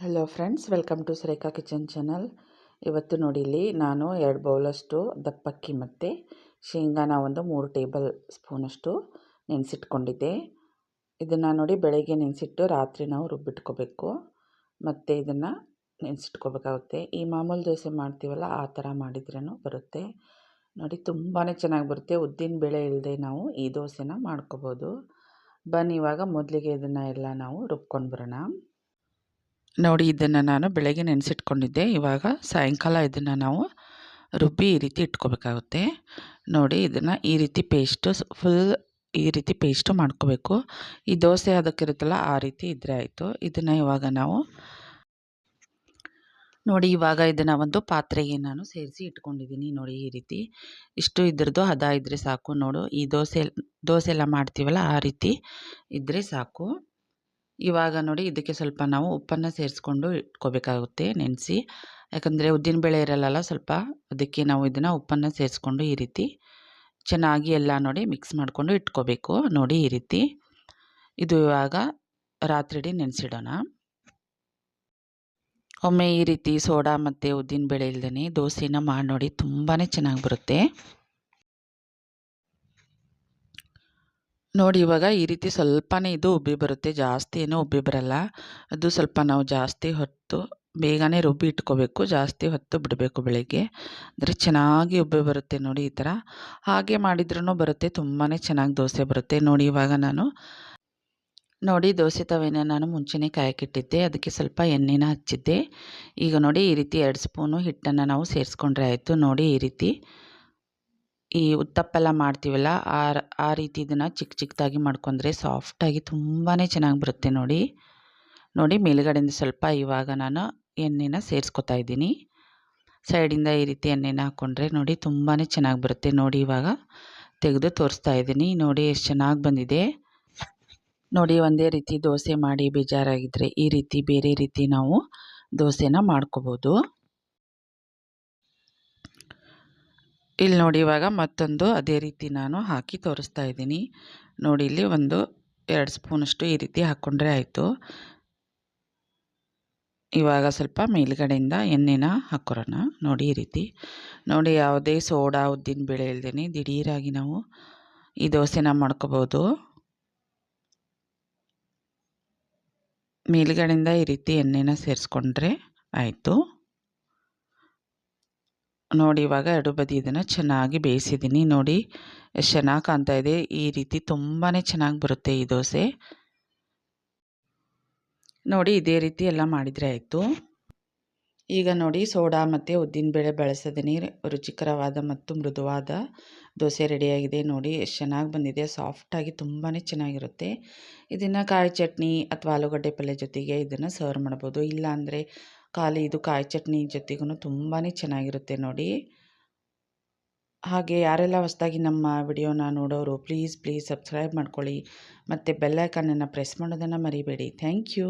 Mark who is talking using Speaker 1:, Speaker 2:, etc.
Speaker 1: Hello friends welcome to Surekha kitchen channel ಇವತ್ತು ನೋಡಿ ಇಲ್ಲಿ ನಾನು ಎರಡು ಬೌಲಷ್ಟು ದಪ್ಪಕ್ಕಿ ಮತ್ತು ಶೇಂಗಾನ ಒಂದು ಮೂರು ಟೇಬಲ್ ಸ್ಪೂನಷ್ಟು ನೆನೆಸಿಟ್ಕೊಂಡಿದ್ದೆ. ಇದನ್ನು ನೋಡಿ ಬೆಳಗ್ಗೆ ನೆನೆಸಿಟ್ಟು ರಾತ್ರಿ ನಾವು ರುಬ್ಬಿಟ್ಕೋಬೇಕು. ಮತ್ತು ಇದನ್ನು ನೆನೆಸಿಟ್ಕೋಬೇಕಾಗುತ್ತೆ. ಈ ಮಾಮೂಲು ದೋಸೆ ಮಾಡ್ತೀವಲ್ಲ, ಆ ಥರ ಮಾಡಿದ್ರೂ ಬರುತ್ತೆ. ನೋಡಿ ತುಂಬಾ ಚೆನ್ನಾಗಿ ಬರುತ್ತೆ. ಉದ್ದಿನ ಬೇಳೆ ಇಲ್ಲದೆ ನಾವು ಈ ದೋಸೆನ ಮಾಡ್ಕೋಬೋದು. ಬನ್ನಿ, ಇವಾಗ ಮೊದಲಿಗೆ ಇದನ್ನು ಎಲ್ಲ ನಾವು ರುಬ್ಕೊಂಡು ಬರೋಣ. ನೋಡಿ, ಇದನ್ನು ನಾನು ಬೆಳಗ್ಗೆ ನೆನೆಸಿಟ್ಕೊಂಡಿದ್ದೆ. ಇವಾಗ ಸಾಯಂಕಾಲ ಇದನ್ನು ನಾವು ರುಬ್ಬಿ ಈ ರೀತಿ ಇಟ್ಕೋಬೇಕಾಗುತ್ತೆ. ನೋಡಿ, ಇದನ್ನು ಈ ರೀತಿ ಪೇಸ್ಟು ಫುಲ್ ಈ ರೀತಿ ಪೇಸ್ಟು ಮಾಡ್ಕೋಬೇಕು. ಈ ದೋಸೆ ಅದಕ್ಕಿರುತ್ತಲ್ಲ, ಆ ರೀತಿ ಇದ್ದರೆ ಆಯಿತು. ಇದನ್ನು ಇವಾಗ ನಾವು ನೋಡಿ, ಇವಾಗ ಇದನ್ನು ಒಂದು ಪಾತ್ರೆಗೆ ನಾನು ಸೇರಿಸಿ ಇಟ್ಕೊಂಡಿದ್ದೀನಿ ನೋಡಿ, ಈ ರೀತಿ. ಇಷ್ಟು ಇದ್ರದ್ದು ಹದ ಇದ್ದರೆ ಸಾಕು ನೋಡು. ಈ ದೋಸೆ ದೋಸೆ ಎಲ್ಲ ಮಾಡ್ತೀವಲ್ಲ, ಆ ರೀತಿ ಇದ್ದರೆ ಸಾಕು. ಇವಾಗ ನೋಡಿ ಇದಕ್ಕೆ ಸ್ವಲ್ಪ ನಾವು ಉಪ್ಪನ್ನು ಸೇರಿಸ್ಕೊಂಡು ಇಟ್ಕೋಬೇಕಾಗುತ್ತೆ ನೆನೆಸಿ. ಯಾಕಂದರೆ ಉದ್ದಿನಬೇಳೆ ಇರಲ್ಲ ಸ್ವಲ್ಪ, ಅದಕ್ಕೆ ನಾವು ಇದನ್ನು ಉಪ್ಪನ್ನು ಸೇರಿಸ್ಕೊಂಡು ಈ ರೀತಿ ಚೆನ್ನಾಗಿ ಎಲ್ಲ ನೋಡಿ ಮಿಕ್ಸ್ ಮಾಡಿಕೊಂಡು ಇಟ್ಕೋಬೇಕು ನೋಡಿ ಈ ರೀತಿ. ಇದು ಇವಾಗ ರಾತ್ರಿಡಿ ನೆನೆಸಿಡೋಣ. ಒಮ್ಮೆ ಈ ರೀತಿ ಸೋಡಾ ಮತ್ತು ಉದ್ದಿನಬೇಳೆ ಇಲ್ದೇ ದೋಸೆನ ಮಾಡಿ ನೋಡಿ ತುಂಬಾ ಚೆನ್ನಾಗಿ ಬರುತ್ತೆ. ನೋಡಿ ಇವಾಗ ಈ ರೀತಿ ಸ್ವಲ್ಪನೇ ಇದು ಉಬ್ಬಿ ಬರುತ್ತೆ. ಜಾಸ್ತಿ ಏನೂ ಉಬ್ಬಿ ಬರಲ್ಲ. ಅದು ಸ್ವಲ್ಪ ನಾವು ಜಾಸ್ತಿ ಹೊತ್ತು ಬೇಗನೆ ರುಬ್ಬಿ ಇಟ್ಕೋಬೇಕು. ಜಾಸ್ತಿ ಹೊತ್ತು ಬಿಡಬೇಕು ಬೆಳಗ್ಗೆ. ಅಂದರೆ ಚೆನ್ನಾಗಿ ಉಬ್ಬಿ ಬರುತ್ತೆ ನೋಡಿ ಈ ಥರ. ಹಾಗೆ ಮಾಡಿದ್ರೂ ಬರುತ್ತೆ. ತುಂಬಾ ಚೆನ್ನಾಗಿ ದೋಸೆ ಬರುತ್ತೆ. ನೋಡಿ ಇವಾಗ ನಾನು. ನೋಡಿ ದೋಸೆ ತವೆನ ನಾನು ಮುಂಚೆನೇ ಕಾಯಕ್ಕಿಟ್ಟಿದ್ದೆ. ಅದಕ್ಕೆ ಸ್ವಲ್ಪ ಎಣ್ಣೆನ ಹಚ್ಚಿದ್ದೆ. ಈಗ ನೋಡಿ ಈ ರೀತಿ ಎರಡು ಸ್ಪೂನು ಹಿಟ್ಟನ್ನು ನಾವು ಸೇರಿಸ್ಕೊಂಡ್ರೆ ಆಯಿತು. ನೋಡಿ ಈ ರೀತಿ. ಈ ಉತ್ತಪ್ಪೆಲ್ಲ ಮಾಡ್ತೀವಲ್ಲ, ಆ ಆ ರೀತಿ ಇದನ್ನು ಚಿಕ್ಕ ಚಿಕ್ಕದಾಗಿ ಮಾಡ್ಕೊಂಡ್ರೆ ಸಾಫ್ಟಾಗಿ ತುಂಬಾ ಚೆನ್ನಾಗಿ ಬರುತ್ತೆ ನೋಡಿ. ನೋಡಿ ಮೇಲುಗಡೆಯಿಂದ ಸ್ವಲ್ಪ ಇವಾಗ ನಾನು ಎಣ್ಣೆನ ಸೇರಿಸ್ಕೊತಾ ಇದ್ದೀನಿ. ಸೈಡಿಂದ ಈ ರೀತಿ ಎಣ್ಣೆನ ಹಾಕ್ಕೊಂಡ್ರೆ ನೋಡಿ ತುಂಬಾ ಚೆನ್ನಾಗಿ ಬರುತ್ತೆ ನೋಡಿ ಇವಾಗ. ತೆಗೆದು ತೋರಿಸ್ತಾ ಇದ್ದೀನಿ. ನೋಡಿ ಎಷ್ಟು ಚೆನ್ನಾಗಿ ಬಂದಿದೆ. ನೋಡಿ ಒಂದೇ ರೀತಿ ದೋಸೆ ಮಾಡಿ ಬೇಜಾರಾಗಿದ್ದರೆ ಈ ರೀತಿ ಬೇರೆ ರೀತಿ ನಾವು ದೋಸೆನ ಮಾಡ್ಕೋಬೋದು. ಇಲ್ಲಿ ನೋಡಿ ಇವಾಗ ಮತ್ತೊಂದು ಅದೇ ರೀತಿ ನಾನು ಹಾಕಿ ತೋರಿಸ್ತಾ ಇದ್ದೀನಿ. ನೋಡಿ ಇಲ್ಲಿ ಒಂದು ಎರಡು ಸ್ಪೂನಷ್ಟು ಈ ರೀತಿ ಹಾಕ್ಕೊಂಡ್ರೆ ಆಯಿತು. ಇವಾಗ ಸ್ವಲ್ಪ ಮೇಲುಗಡೆಯಿಂದ ಎಣ್ಣೆನ ಹಾಕ್ಕೊರೋಣ ನೋಡಿ ಈ ರೀತಿ. ನೋಡಿ ಯಾವುದೇ ಸೋಡಾ, ಉದ್ದಿನ ಬೇಳೆ ಇಲ್ದೇ ದಿಢೀರಾಗಿ ನಾವು ಈ ದೋಸೆನ ಮಾಡ್ಕೋಬೋದು. ಮೇಲುಗಡೆಯಿಂದ ಈ ರೀತಿ ಎಣ್ಣೆನ ಸೇರಿಸ್ಕೊಂಡ್ರೆ ಆಯಿತು. ನೋಡಿ ಇವಾಗ ಎರಡು ಬದಿ ಇದನ್ನು ಚೆನ್ನಾಗಿ ಬೇಯಿಸಿದ್ದೀನಿ. ನೋಡಿ ಎಷ್ಟು ಚೆನ್ನಾಗಿ ಕಾಣ್ತಾ ಇದೆ. ಈ ರೀತಿ ತುಂಬಾ ಚೆನ್ನಾಗಿ ಬರುತ್ತೆ ಈ ದೋಸೆ. ನೋಡಿ, ಇದೇ ರೀತಿ ಎಲ್ಲ ಮಾಡಿದರೆ ಆಯಿತು. ಈಗ ನೋಡಿ, ಸೋಡಾ ಮತ್ತು ಉದ್ದಿನಬೇಳೆ ಬಳಸದೇ ರುಚಿಕರವಾದ ಮತ್ತು ಮೃದುವಾದ ದೋಸೆ ರೆಡಿಯಾಗಿದೆ. ನೋಡಿ, ಎಷ್ಟು ಚೆನ್ನಾಗಿ ಬಂದಿದೆ. ಸಾಫ್ಟಾಗಿ ತುಂಬಾ ಚೆನ್ನಾಗಿರುತ್ತೆ. ಇದನ್ನು ಕಾಯಿ ಚಟ್ನಿ ಅಥವಾ ಆಲೂಗಡ್ಡೆ ಪಲ್ಯ ಜೊತೆಗೆ ಇದನ್ನು ಸರ್ವ್ ಮಾಡ್ಬೋದು. ಇಲ್ಲಾಂದರೆ ಖಾಲಿ ಇದು ಕಾಯಿ ಚಟ್ನಿ ಜೊತೆಗೂ ತುಂಬಾ ಚೆನ್ನಾಗಿರುತ್ತೆ ನೋಡಿ. ಹಾಗೆ ಯಾರೆಲ್ಲ ಹೊಸದಾಗಿ ನಮ್ಮ ವಿಡಿಯೋನ ನೋಡೋರು ಪ್ಲೀಸ್ ಪ್ಲೀಸ್ ಸಬ್ಸ್ಕ್ರೈಬ್ ಮಾಡ್ಕೊಳ್ಳಿ. ಮತ್ತು ಬೆಲ್ಲೈಕನನ್ನು ಪ್ರೆಸ್ ಮಾಡೋದನ್ನು ಮರಿಬೇಡಿ. Thank you